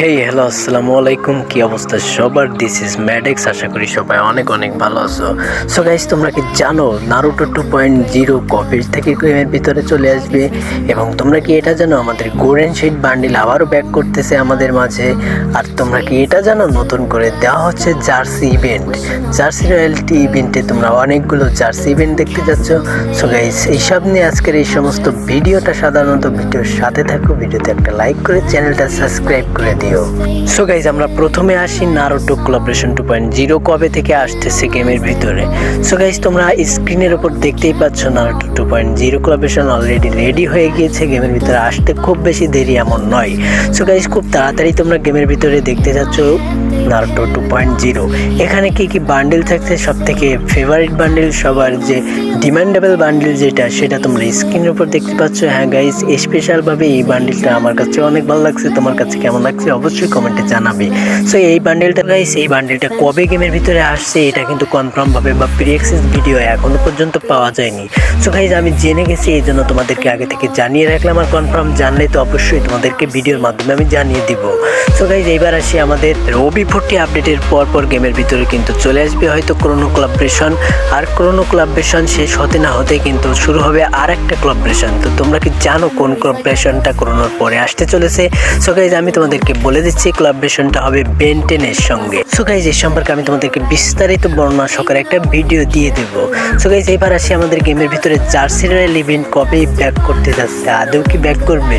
Hey hello আসসালামু আলাইকুম কি অবস্থা সবার? দিস ইজ ম্যাডেক্স আশা করি সবাই অনেক অনেক ভালো আছো। সো গাইস তোমরা কি জানো নারুটো টু পয়েন্ট জিরো কপির থেকে গেমের ভিতরে চলে আসবে এবং তোমরা কি এটা জানো, আমাদের গোল্ডেন শিট বান্ডিল আবারও ব্যাক করতেছে আমাদের মাঝে। আর তোমরা কি এটা জানো, নতুন করে দেওয়া হচ্ছে জার্সি ইভেন্ট জার্সি রয়্যালটি ইভেন্টে তোমরা অনেকগুলো জার্সি ইভেন্ট দেখতে যাচ্ছ। সো গাইস এইসব নিয়ে আজকের এই সমস্ত ভিডিওটা সাধারণত ভিডিওর সাথে থাকো। ভিডিওতে একটা লাইক করে চ্যানেলটা সাবস্ক্রাইব করে দিও সো গাইজ আমরা প্রথমে আসি Naruto collaboration two point zero কবে থেকে আসতেছে গেমের ভিতরে। সো গাইজ তোমরা স্ক্রিনের উপর দেখতেই পাচ্ছ Naruto two point zero collaboration already ready হয়ে গিয়েছে। গেমের ভিতরে আসতে খুব বেশি দেরি এমন নয়। সো গাইজ খুব তাড়াতাড়ি তোমরা গেমের ভিতরে দেখতে যাচ্ছ। নারোটো টু পয়েন্ট জিরো এখানে কি কি বান্ডেল থাকছে? সব থেকে ফেভারিট বান্ডেল সবার যে ডিমান্ডেবল বান্ডেল যেটা, সেটা তোমরা স্ক্রিনের উপর দেখতে পাচ্ছ। হ্যাঁ গাইজ স্পেশালভাবে এই বান্ডেলটা আমার কাছে অনেক ভালো লাগছে। তোমার কাছে কেমন লাগছে অবশ্যই কমেন্টে জানাবে। সো এই বান্ডেলটা গাইজ এই বান্ডেলটা কবে গেমের ভিতরে আসছে, এটা কিন্তু কনফার্মভাবে বা প্রি অ্যাক্সেস ভিডিও এখনও পর্যন্ত পাওয়া যায়নি। সো গাইজ আমি জেনে গেছি, এই জন্য তোমাদেরকে আগে থেকে জানিয়ে রাখলাম। আর কনফার্ম জানলে তো অবশ্যই তোমাদেরকে ভিডিওর মাধ্যমে আমি জানিয়ে দিব। সো গাইজ এইবার আসি আমাদের রবি ফোর্টি আপডেটের পর পর গেমের ভিতরে কিন্তু চলে আসবে। হয়তো ক্রোনো কোলাবরেশন আর ক্রোনো কোলাবরেশন শেষ হতে না হতে কিন্তু শুরু হবে আর একটা ক্লাব কোলাবরেশন তো তোমরা কি জানো কোন কোলাবরেশনটা ক্রোনোর পরে আসতে চলেছে? সো গাইজ আমি তোমাদেরকে বলে দিচ্ছি ক্লাব কোলাবরেশনটা হবে বেন্টেনের সঙ্গে। সো গাইজ এই সম্পর্কে আমি তোমাদেরকে বিস্তারিত বর্ণনা সহকারে একটা ভিডিও দিয়ে দেবো। সো গাইজ এবার আসি আমাদের গেমের ভিতরে জার্সি রয়্যাল ইভেন্ট কবে ব্যাক করতে যাচ্ছে, আদৌ কি ব্যাক করবে?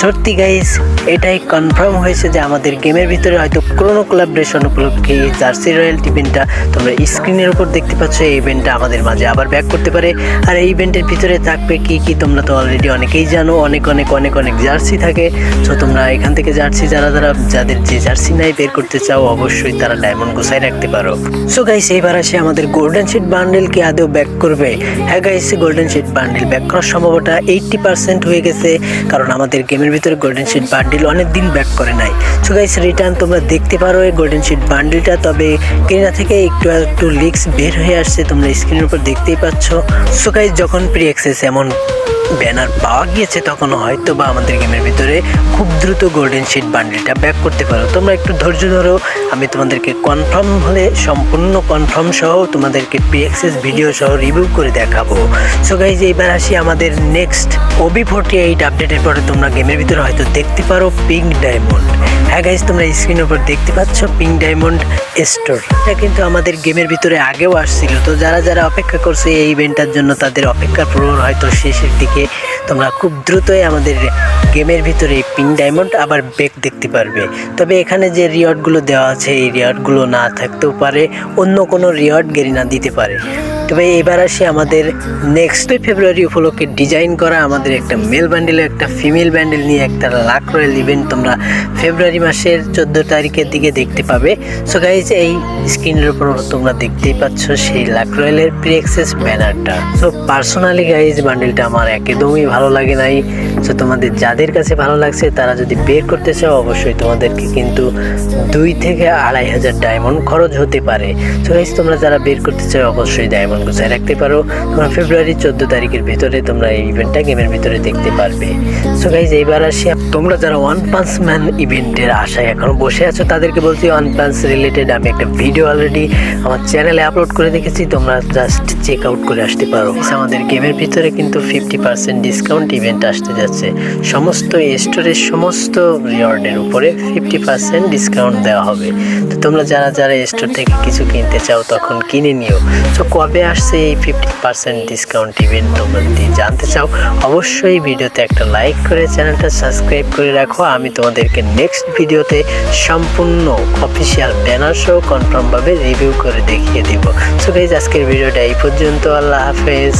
সত্যি গাইজ এটাই কনফার্ম হয়েছে যে আমাদের গেমের ভিতরে হয়তো ক্রোনো কোলাবরেশন উপলক্ষে এই জার্সি রয়্যাল ইভেন্টটা তোমরা স্ক্রিনের উপর দেখতে পাচ্ছ। এই ইভেন্টটা আমাদের মাঝে আবার ব্যাক করতে পারে। আর এই ইভেন্টের ভিতরে থাকবে কি কি তোমরা তো অলরেডি অনেকেই জানো। অনেক অনেক অনেক অনেক জার্সি থাকে। তো তোমরা এখান থেকে জার্সি যারা যারা, যাদের যে জার্সি নাই বের করতে চাও, অবশ্যই তারা ডায়মন্ড গোছায় রাখতে পারো। সো গাইস এইবার আসে আমাদের গোল্ডেন শিট বান্ডেল কি আদৌ ব্যাক করবে। হ্যাঁ guys golden sheet bundle back করার সম্ভাবনা এইটটি পার্সেন্ট হয়ে গেছে। কারণ আমাদের গেমের ভিতরে গোল্ডেন শিট বান্ডেল অনেক দিন ব্যাক করে নাই। সো গাইস রিটার্ন তোমরা দেখতে পারো এই গোল্ডেন শিট বান্ডেলটা তবে কেনা থেকে একটু একটু লিক্স বের হয়ে আসছে, তোমরা স্ক্রিনের উপর দেখতেই পাচ্ছ। সো গাইজ যখন প্রি অ্যাক্সেস এমন ব্যানার পাওয়া গিয়েছে, তখন হয়তো বা আমাদের গেমের ভিতরে খুব দ্রুত গোল্ডেন শিট বান্ডেলটা ব্যাক করতে পারো। তোমরা একটু ধৈর্য ধরো আমি তোমাদেরকে কনফার্ম হলে সম্পূর্ণ কনফার্ম সহ তোমাদেরকে অ্যাক্সেস ভিডিও সহ রিভিউ করে দেখাবো। সো গাইজ এইবার আসি আমাদের নেক্সট ওবি ফোর্টি এইট আপডেটের পরে। তোমরা গেমের ভিতরে হয়তো দেখতে পারো পিঙ্ক ডায়মন্ড হ্যাঁ গাইজ তোমরা স্ক্রিনের উপর দেখতে পাচ্ছ পিঙ্ক ডায়মন্ড স্টোর এটা কিন্তু আমাদের গেমের ভিতরে আগেও আসছিল। তো যারা যারা অপেক্ষা করছে এই ইভেন্টটার জন্য, তাদের অপেক্ষার প্রহর হয়তো শেষের দিকে। তোমরা খুব দ্রুতই আমাদের গেমের ভিতরে পিন ডায়মন্ড আবার বেক দেখতে পারবে। তবে এখানে যে রিওয়ার্ডগুলো দেওয়া আছে, এই রিওয়ার্ডগুলো না থাকতেও পারে, অন্য কোনো রিওয়ার্ড গেরিনা দিতে পারে। তবে এবার আসি আমাদের নেক্সট ফেব্রুয়ারি উপলক্ষে ডিজাইন করা আমাদের একটা মেল ব্যান্ডেল একটা ফিমেল ব্যান্ডেল নিয়ে একটা লাখ রয়্যাল ইভেন্ট তোমরা ফেব্রুয়ারি মাসের চোদ্দ তারিখের দিকে দেখতে পাবে। সো গাইজ এই স্ক্রিনের উপর তোমরা দেখতেই পাচ্ছ সেই লাখ রয়্যালের প্রি অ্যাক্সেস ব্যানারটা সো পার্সোনালি গাইজ বান্ডেলটা আমার একদমই ভালো লাগে নাই। সো তোমাদের যাদের কাছে ভালো লাগছে, তারা যদি বের করতে চাও, অবশ্যই তোমাদেরকে কিন্তু দুই থেকে আড়াই হাজার ডায়মন্ড খরচ হতে পারে। সো গাইজ তোমরা যারা বের করতে চাও, অবশ্যই ডায়মন্ড গুছায় রাখতে পারো? তোমরা ফেব্রুয়ারি চোদ্দ তারিখের ভিতরে তোমরা এই ইভেন্টটা গেমের ভিতরে দেখতে পারবে। সো গাইজ এইবার আসি তোমরা যারা ওয়ান পাঞ্চ ম্যান ইভেন্টের আশায় এখনও বসে আছো, তাদেরকে বলছি ওয়ান পাঞ্চ রিলেটেড আমি একটা ভিডিও অলরেডি আমার চ্যানেলে আপলোড করে দেখেছি তোমরা জাস্ট চেক আউট করে আসতে পারো। আমাদের গেমের ভিতরে কিন্তু ফিফটি পার্সেন্ট ডিসকাউন্ট ইভেন্ট আসতে যাচ্ছে। সমস্ত স্টোরের সমস্ত রিওয়ার্ডের উপরে ফিফটি পার্সেন্ট ডিসকাউন্ট দেওয়া হবে। তো তোমরা যারা যারা স্টোর থেকে কিছু কিনতে চাও, তখন কিনে নিও। তো কবে আসছে এই ফিফটি পার্সেন্ট ডিসকাউন্ট ইভেন্ট তোমরা যদি জানতে চাও, অবশ্যই ভিডিওতে একটা লাইক করে চ্যানেলটা সাবস্ক্রাইব করে রাখো। আমি তোমাদেরকে নেক্সট ভিডিওতে সম্পূর্ণ অফিসিয়াল ব্যানার সহ কনফার্মভাবে রিভিউ করে দেখিয়ে দিব। সো গাইজ আজকের ভিডিওটা এই পর্যন্ত। আল্লাহ হাফেজ।